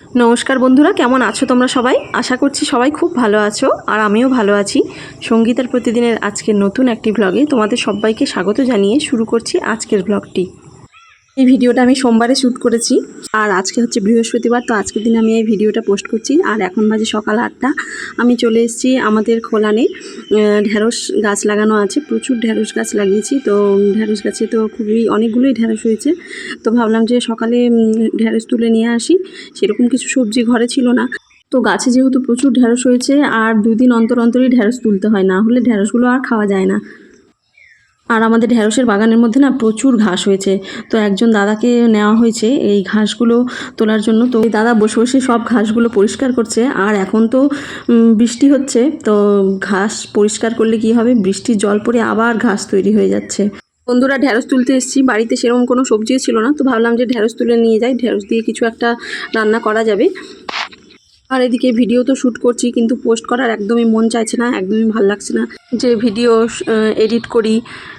নমস্কার বন্ধুরা, কেমন আছো তোমরা সবাই? আশা করছি সবাই খুব ভালো আছো, আর আমিও ভালো আছি। সঙ্গীতার প্রতিদিনের আজকের নতুন একটি ব্লগে তোমাদের সবাইকে স্বাগত জানিয়ে শুরু করছি আজকের ব্লগটি এই ভিডিওটা আমি সোমবারে শ্যুট করেছি। আর আজকে হচ্ছে বৃহস্পতিবার তো আজকের দিন আমি এই ভিডিওটা পোস্ট করছি। আর এখন বাজে সকাল আটটা। আমি চলে এসেছি আমাদের খোলানে। ঢ্যাঁড়স গাছ লাগানো আছে। প্রচুর ঢ্যাঁড়স গাছ লাগিয়েছি। তো ঢ্যাঁড়স গাছে তো খুবই অনেকগুলোই ঢ্যাঁড়স হয়েছে। তো ভাবলাম যে সকালে উম, ঢ্যাঁড়স তুলে নিয়ে আসি। সেরকম কিছু সবজি ঘরে ছিল না। তো গাছে যেহেতু প্রচুর ঢ্যাঁড়স হয়েছে আর দুদিন অন্তর অন্তরই ঢ্যাঁড়স তুলতে হয়। না হলে ঢ্যাঁড়সগুলো আর খাওয়া যায় না। আর আমাদের ঢ্যাঁড়সের বাগানের মধ্যে না প্রচুর ঘাস হয়েছে। তো একজন দাদাকে নেওয়া হয়েছে। এই ঘাসগুলো তোলার জন্য তো দাদা বসে বসে সব ঘাসগুলো পরিষ্কার করছে। আর এখন তো বৃষ্টি হচ্ছে। তো ঘাস পরিষ্কার করলে কি হবে? বৃষ্টির জল পড়ে আবার ঘাস তৈরি হয়ে যাচ্ছে। বন্ধুরা ঢ্যাঁড়স তুলতে এসেছি। বাড়িতে সেরকম কোনো সবজিও ছিল না। তো ভাবলাম যে ঢ্যাঁড়স তুলে নিয়ে যাই। ঢ্যাঁড়স দিয়ে কিছু একটা রান্না করা যাবে। আর এদিকে ভিডিও তো শ্যুট করছি, কিন্তু পোস্ট করার একদমই মন চাইছে না, একদমই ভালো লাগছে না। যে ভিডিও এডিট করি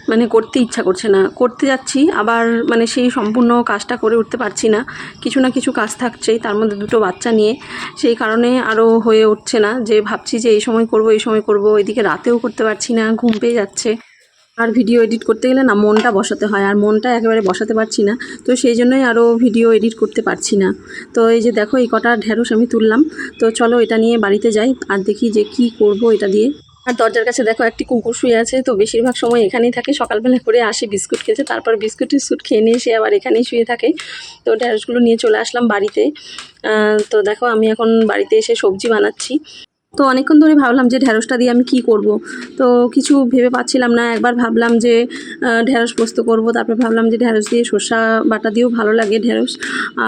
মানে করতে ইচ্ছা করছে না। করতে যাচ্ছি, আবার মানে সেই সম্পূর্ণ কাজটা করে উঠতে পারছি না। কিছু না কিছু কাজ থাকছেই, তার মধ্যে দুটো বাচ্চা নিয়ে। সেই কারণে আরও হয়ে উঠছে না, যে ভাবছি যে এই সময় করব, এই সময় করব, এদিকে রাতেও করতে পারছি না, ঘুম পেয়ে যাচ্ছে। আর ভিডিও এডিট করতে গেলে না মনটা বসাতে হয়, আর মনটা একেবারে বসাতে পারছি না। তো সেই জন্যই আরও ভিডিও এডিট করতে পারছি না। তো এই যে দেখো, এই কটা ঢ্যাঁড়স আমি তুললাম। তো চলো এটা নিয়ে বাড়িতে যাই আর দেখি যে কি করব এটা দিয়ে। আর দরজার কাছে দেখো, একটি কুকুর শুয়ে আছে। তো বেশিরভাগ সময় এখানেই থাকে। সকালবেলা করে আসে বিস্কুট খেতে, তারপর বিস্কুট টিস্কুট খেয়ে নিয়ে সে আবার এখানেই শুয়ে থাকে। তো ঢ্যাঁড়সগুলো নিয়ে চলে আসলাম বাড়িতে। তো দেখো, আমি এখন বাড়িতে এসে সবজি বানাচ্ছি। তো অনেকক্ষণ ধরে ভাবলাম যে ঢ্যাঁড়সটা দিয়ে আমি কি করব। তো কিছু ভেবে পাচ্ছিলাম না। একবার ভাবলাম যে ঢ্যাঁড়স পোস্ত করব। তারপর ভাবলাম যে ঢ্যাঁড়স দিয়ে শসা বাটা দিয়েও ভালো লাগে ঢ্যাঁড়স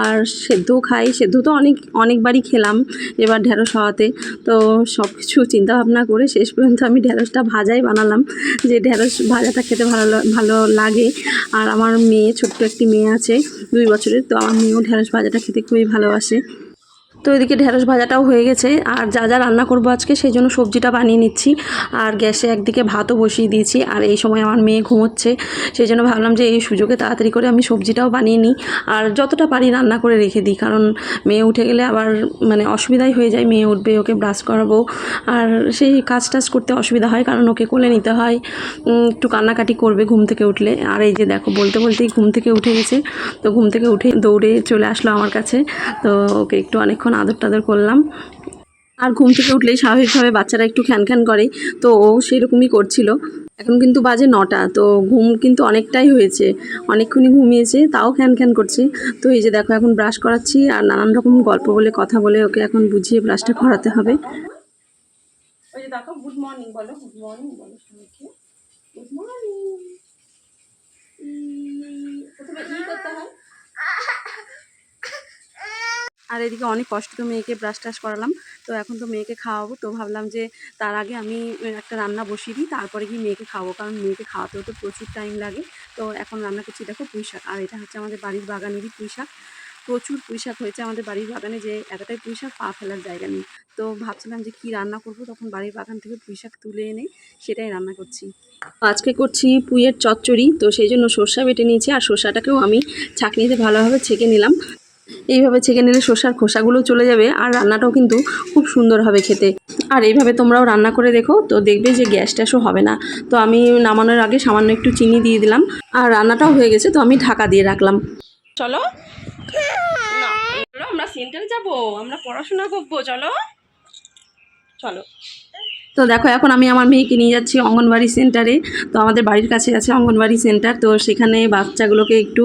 আর সেদ্ধও খাই। সেদ্ধ তো অনেক, অনেকবারই খেলাম এবার ঢ্যাঁড়স হওয়াতে। তো সব কিছু চিন্তাভাবনা করে শেষ পর্যন্ত আমি ঢ্যাঁড়সটা ভাজাই বানালাম। যে ঢ্যাঁড়স ভাজাটা খেতে ভালো ভালো লাগে। আর আমার মেয়ে, ছোট্ট একটি মেয়ে আছে দুই বছরের। তো আমার মেয়েও ঢ্যাঁড়স ভাজাটা খেতে খুবই ভালোবাসে। তো এদিকে ঢ্যাঁড়স ভাজাটাও হয়ে গেছে। আর যা যা রান্না করব আজকে, সেই জন্য সবজিটা বানিয়ে নিচ্ছি। আর গ্যাসে একদিকে ভাতও বসিয়ে দিয়েছি। আর এই সময় আমার মেয়ে ঘুমোচ্ছে। সেই জন্য ভাবলাম যে এই সুযোগে তাড়াতাড়ি করে আমি সবজিটাও বানিয়ে নিই। আর যতটা পারি রান্না করে রেখে দিই। কারণ মেয়ে উঠে গেলে আবার মানে অসুবিধাই হয়ে যায়। মেয়ে উঠবে, ওকে ব্রাশ করাবো। আর সেই কাজ টাজ করতে অসুবিধা হয়। কারণ ওকে কোলে নিতে হয়। একটু কান্নাকাটি করবে ঘুম থেকে উঠলে। আর এই যে দেখো, বলতে বলতেই ঘুম থেকে উঠে গেছে। তো ঘুম থেকে উঠে দৌড়ে চলে আসলো আমার কাছে। তো ওকে একটু অনেকক্ষণ আদর টাদর করলাম। আর ঘুম থেকে উঠলেই স্বাভাবিকভাবে বাচ্চারা একটু খ্যান খ্যান করে, তো ও সেরকমই করছিল। এখন কিন্তু বাজে নটা, তো ঘুম কিন্তু অনেকটাই হয়েছে। অনেকক্ষণই ঘুমিয়েছে, তাও খ্যান খ্যান করছে। তো এই যে দেখো, এখন ব্রাশ করাচ্ছি আর নানান রকম গল্প বলে, কথা বলে ওকে এখন বুঝিয়ে ব্রাশটা করাতে হবে। দেখো গুড মর্নিং বলো গুড মর্নিং বলো গুড মর্নিং প্রথমে ই করতে হয় আর এদিকে অনেক কষ্ট তো মেয়েকে ব্রাশ টাশ করালাম। তো এখন তো মেয়েকে খাওয়াবো, তো ভাবলাম যে তার আগে আমি একটা রান্না বসিয়ে দিই, তারপরে গিয়ে মেয়েকে খাওয়াবো, কারণ মেয়েকে খাওয়াতেও তো প্রচুর টাইম লাগে। তো এখন রান্না করছি, দেখো পুঁই শাক, আর এটা হচ্ছে আমাদের বাড়ির বাগানেরই পুঁই শাক। প্রচুর পুঁই শাক হয়েছে আমাদের বাড়ির বাগানে, যে এতটাই পুঁই শাক পা ফেলার জায়গা নেই। তো ভাবছিলাম যে কি রান্না করব, তখন বাড়ির বাগান থেকে পুঁই শাক তুলে এনে সেটাই রান্না করছি। আজকে করছি পুঁইয়ের চচ্চড়ি, তো সেই জন্য সর্ষা বেটে নিয়েছি, আর সর্ষাটাকেও আমি ছাঁকনিতে ভালোভাবে ছেঁকে নিলাম। এইভাবে ছেঁকে নিলে শসার খোসাগুলো চলে যাবে আর রান্নাটাও কিন্তু খুব সুন্দর হবে খেতে। আর এইভাবে তোমরাও রান্না করে দেখো, তো দেখবে যে গ্যাস ট্যাসও হবে না। তো আমি নামানোর আগে সামান্য একটু চিনি দিয়ে দিলাম। আর রান্নাটাও হয়ে গেছে, তো আমি ঢাকা দিয়ে রাখলাম। চলো। চলো, আমরা সেন্টারে যাব, আমরা পড়াশোনা করব, চলো। চলো। তো দেখো, এখন আমি আমার মেয়েকে নিয়ে যাচ্ছি অঙ্গনবাড়ি সেন্টারে। তো আমাদের বাড়ির কাছে আছে অঙ্গনবাড়ি সেন্টার। তো সেখানে বাচ্চাগুলোকে একটু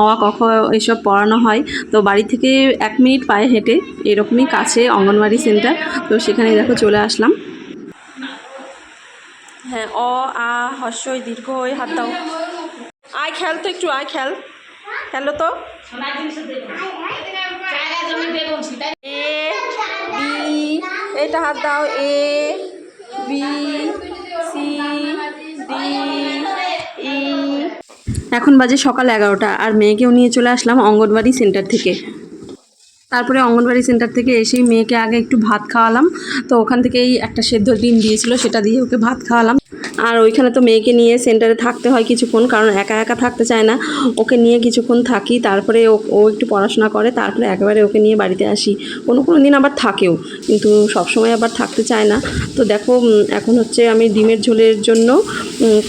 অওয়া কখ এসব পড়ানো হয়। তো বাড়ি থেকে এক মিনিট পায়ে হেঁটে এরকমই কাছে অঙ্গনবাড়ি সেন্টার। তো সেখানে দেখো চলে আসলাম। হ্যাঁ অ, আ হস্যই দীর্ঘ ওই হাত দাও। আয়, খেল তো একটু, আয়, খেল। খেলো তো। এটা হাত দাও, এ। ই এখন বাজে সকাল এগারোটা আর মেয়েকেও নিয়ে চলে আসলাম অঙ্গনবাড়ি সেন্টার থেকে। তারপরে অঙ্গনবাড়ি সেন্টার থেকে এসেই মেয়েকে আগে একটু ভাত খাওয়ালাম। তো ওখান থেকেই একটা সেদ্ধ ডিম দিয়েছিল, সেটা দিয়ে ওকে ভাত খাওয়ালাম। আর ওইখানে তো মেয়েকে নিয়ে সেন্টারে থাকতে হয় কিছুক্ষণ, কারণ একা একা থাকতে চায় না। ওকে নিয়ে কিছুক্ষণ থাকি, তারপরে ও একটু পড়াশোনা করে, তারপরে একেবারে ওকে নিয়ে বাড়িতে আসি। কোনো কোনো দিন আবার থাকেও, কিন্তু সবসময় আবার থাকতে চায় না। তো দেখো এখন হচ্ছে আমি ডিমের ঝোলের জন্য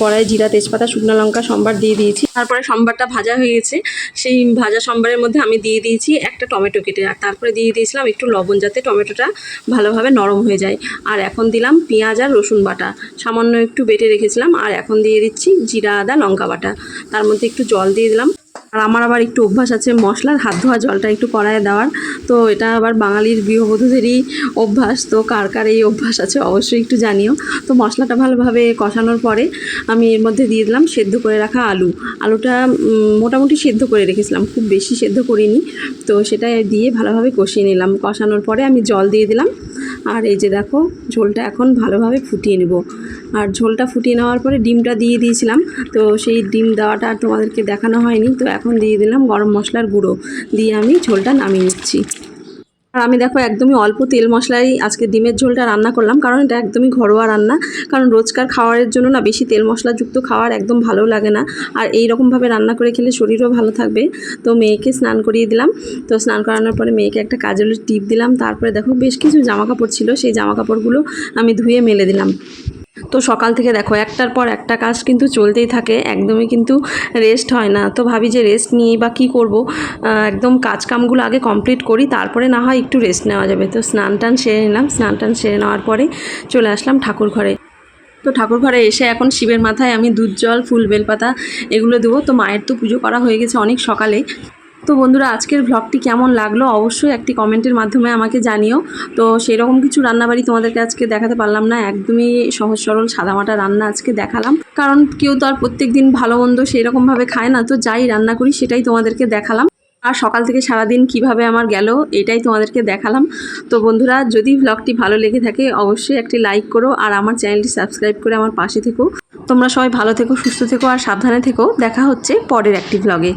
কড়াই, জিরা, তেজপাতা, শুকনো লঙ্কা, সম্বার দিয়ে দিয়েছি। তারপরে সম্বারটা ভাজা হয়ে গেছে। সেই ভাজা সম্বারের মধ্যে আমি দিয়ে দিয়েছি একটা টমেটো কেটে, আর তারপরে দিয়ে দিয়েছিলাম একটু লবণ যাতে টমেটোটা ভালোভাবে নরম হয়ে যায়। আর এখন দিলাম পেঁয়াজ আর রসুন বাটা। সামান্য একটু বেটে রেখেছিলাম আর এখন দিয়ে দিচ্ছি জিরা, আদা, লঙ্কা বাটা। তার মধ্যে একটু জল দিয়ে দিলাম। আর আমার আবার একটু অভ্যাস আছে মশলার হাত ধোয়া জলটা একটু কড়াইয়ে দেওয়ার। তো এটা আবার বাঙালির গৃহবধূদেরই অভ্যাস। তো কার কার এই অভ্যাস আছে অবশ্যই একটু জানিও। তো মশলাটা ভালোভাবে কষানোর পরে আমি এর মধ্যে দিয়ে দিলাম সেদ্ধ করে রাখা আলু। আলুটা মোটামুটি সেদ্ধ করে রেখেছিলাম। খুব বেশি সেদ্ধ করিনি। তো সেটা দিয়ে ভালোভাবে কষিয়ে নিলাম। কষানোর পরে আমি জল দিয়ে দিলাম। আর এই যে দেখো, ঝোলটা এখন ভালোভাবে ফুটিয়ে নেব। আর ঝোলটা ফুটিয়ে নেওয়ার পরে ডিমটা দিয়ে দিয়েছিলাম, তো সেই ডিম দেওয়াটা তোমাদেরকে দেখানো হয়নি, তো এখন দিয়ে দিলাম গরম মশলার গুঁড়ো। দিয়ে আমি ঝোলটা নামিয়ে নিচ্ছি। আর আমি দেখো একদমই অল্প তেল মশলাই, আজকে ডিমের ঝোলটা রান্না করলাম, কারণ এটা একদমই ঘরোয়া রান্না। কারণ রোজকার খাওয়ারের জন্য না বেশি তেল মশলাযুক্ত খাওয়ার একদম ভালো লাগে না। আর এই রকমভাবে রান্না করে খেলে শরীরও ভালো থাকবে। তো মেয়েকে স্নান করিয়ে দিলাম। তো স্নান করানোর পরে মেয়েকে একটা কাজলের টিপ দিলাম। তারপরে দেখো বেশ কিছু জামা কাপড় ছিল, সেই জামা কাপড়গুলো আমি ধুয়ে মেলে দিলাম। তো সকাল থেকে দেখো, একটার পর একটা কাজ কিন্তু চলতেই থাকে, একদমই কিন্তু রেস্ট হয় না। তো ভাবি যে রেস্ট নিয়েই বা কী করব? একদম কাজ কামগুলো আগে কমপ্লিট করি, তারপরে না হয় একটু রেস্ট নেওয়া যাবে। তো স্নান টান সেরে নিলাম, স্নান টান সেরে নেওয়ার পরে চলে আসলাম ঠাকুর ঘরে। তো ঠাকুর ঘরে এসে এখন শিবের মাথায় আমি দুধ, জল, ফুল, বেলপাতা এগুলো দেবো। তো মায়ের তো পুজো করা হয়ে গেছে অনেক সকালে। তো বন্ধুরা, আজকের ভ্লগটি কেমন লাগল অবশ্যই একটি কমেন্টের মাধ্যমে আমাকে জানিও। তো সেরকম কিছু রান্নাবাড়ি তোমাদেরকে আজকে দেখাতে পারলাম না, একদমই সহজ সরল সাদামাটা রান্না আজকে দেখালাম। কারণ কেউ তো আর প্রত্যেক দিন ভালো মন্দ সেরকমভাবে খায় না, তো যাই রান্না করি সেটাই তোমাদেরকে দেখালাম। আর সকাল থেকে সারাদিন কীভাবে আমার গেল, এটাই তোমাদেরকে দেখালাম। তো বন্ধুরা, যদি ভ্লগটি ভালো লেগে থাকে অবশ্যই একটি লাইক করো আর আমার চ্যানেলটি সাবস্ক্রাইব করে আমার পাশে থেকো। তোমরা সবাই ভালো থেকো, সুস্থ থেকো আর সাবধানে থেকো। দেখা হচ্ছে পরের একটি ভ্লগে